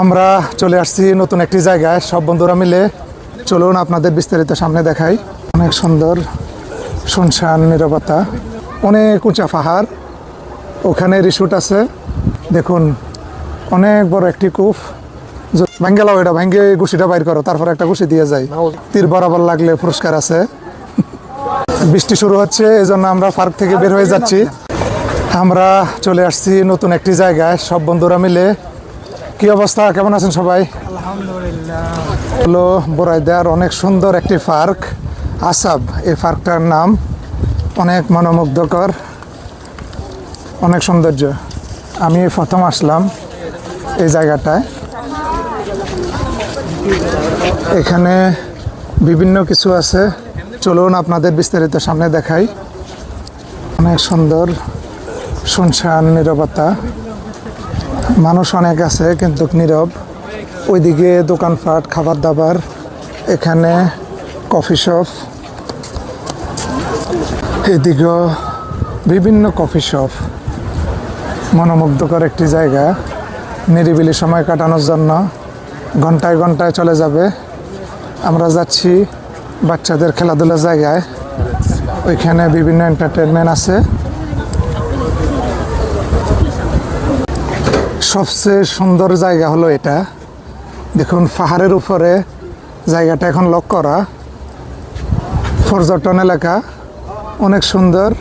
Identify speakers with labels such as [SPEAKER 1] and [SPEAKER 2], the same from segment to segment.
[SPEAKER 1] আমরা চলে আসছি নতুন একটি জায়গায়। সব বন্ধুরা মিলে চলুন আপনাদের বিস্তারিত সামনে দেখাই। অনেক সুন্দর শুনশান, নিরবতা, অনেক উঁচা পাহাড়। ওখানে রিসোর্ট আছে। দেখুন, অনেক বড় একটি কূপ ভাঙ্গে লাও এটা, ভাঙ্গে গুছিটা বাইর করো, তারপর একটা গুছি দিয়ে যায় তীর বরাবর লাগলে পুরস্কার আছে। বৃষ্টি শুরু হচ্ছে এই জন্য আমরা পার্ক থেকে বের হয়ে যাচ্ছি। আমরা চলে আসছি নতুন একটি জায়গায়। সব বন্ধুরা মিলে কি অবস্থা? কেমন আছেন সবাই? হলো বোরাইদার অনেক সুন্দর একটি পার্ক আসাব। এই পার্কটার নাম অনেক মনোমুগ্ধকর অনেক সৌন্দর্য। আমি প্রথম আসলাম এই জায়গাটায়। এখানে বিভিন্ন কিছু আছে। চলুন আপনাদের বিস্তারিত সামনে দেখাই। অনেক সুন্দর শুনশান নিরবতা। মানুষ অনেক আছে, কিন্তু নীরব। ওইদিকে দোকানপাট খাবার দাবার এখানে কফি শপ। এদিকেও বিভিন্ন কফি শপ। মনোমুগ্ধকর একটি জায়গা। নিরিবিলি সময় কাটানোর জন্য ঘন্টায় ঘন্টায় চলে যাবে। আমরা যাচ্ছি বাচ্চাদের খেলাধুলার জায়গায়। ওইখানে বিভিন্ন এন্টারটেনমেন্ট আছে। সবচেয়ে সুন্দর জায়গা হলো এটা। দেখুন, পাহাড়ের উপরে জায়গাটা এখন লক করা। পর্যটন এলাকা, অনেক সুন্দর।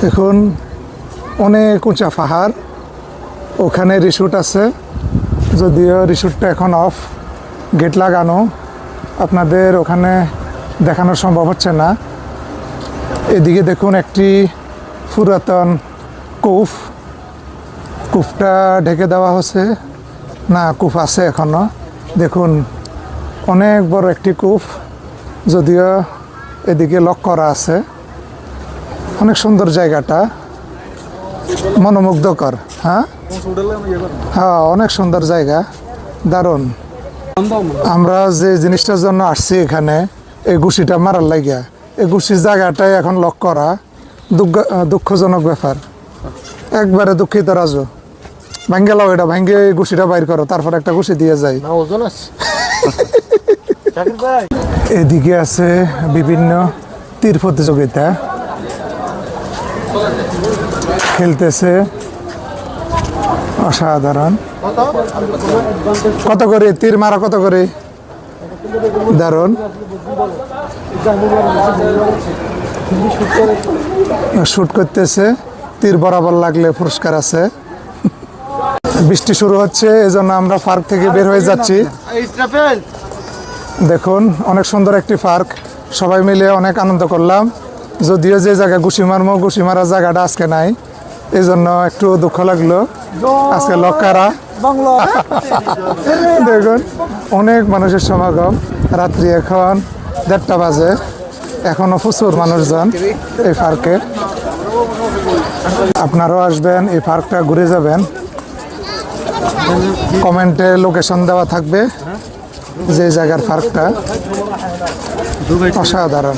[SPEAKER 1] দেখুন, অনেক উঁচা পাহাড়। ওখানে রিসোর্ট আছে। যদিও রিসোর্টটা এখন অফ গেট লাগানো। আপনাদের ওখানে দেখানো সম্ভব হচ্ছে না। এদিকে দেখুন একটি পুরাতন কূপ। কূপটা ঢেকে দেওয়া হচ্ছে। না কূপ আছে এখনও। দেখুন, অনেক বড় একটি কূপ যদিও এদিকে লক করা আছে। অনেক সুন্দর জায়গাটা। মনোমুগ্ধকর হ্যাঁ? হ্যাঁ অনেক সুন্দর জায়গা। দারুণ। আমরা যে জিনিসটার জন্য আসছি এখানে, এই ঘুষিটা মারার লাগিয়া, এই ঘুষির জায়গাটাই এখন লক করা দুঃখ- দুঃখজনক ব্যাপার। একবারে দুঃখিত, রাজু। ভাঙ্গে লাও এটা ভাঙ্গে ঘুষিটা বাইর করো তারপর একটা ঘুষি দিয়ে যায়
[SPEAKER 2] না ওজন আছে।
[SPEAKER 1] এদিকে আছে বিভিন্ন তীর প্রতিযোগিতা। খেলতেছে অসাধারণ। কত করে? তীর মারা কত করে? দারুণ। শুট করতেছে। তীর বরাবর লাগলে পুরস্কার আছে। বৃষ্টি শুরু হচ্ছে এজন্য আমরা পার্ক থেকে বের হয়ে যাচ্ছি। দেখুন অনেক সুন্দর একটি পার্ক। সবাই মিলে অনেক আনন্দ করলাম। যদিও যে জায়গায় ঘুষি মারমো ঘুষি মারার জায়গাটা আজকে নাই। এই জন্য একটু দুঃখ লাগল। আজকে লক্কারা।
[SPEAKER 2] বাংলা।
[SPEAKER 1] দেখুন অনেক মানুষের সমাগম। রাত্রি এখন দেড়টা বাজে। এখনও প্রচুর মানুষজন এই পার্কে। আপনারাও আসবেন এই পার্কটা ঘুরে যাবেন। কমেন্টে লোকেশন দেওয়া থাকবে যে জায়গার পার্কটা। অসাধারণ।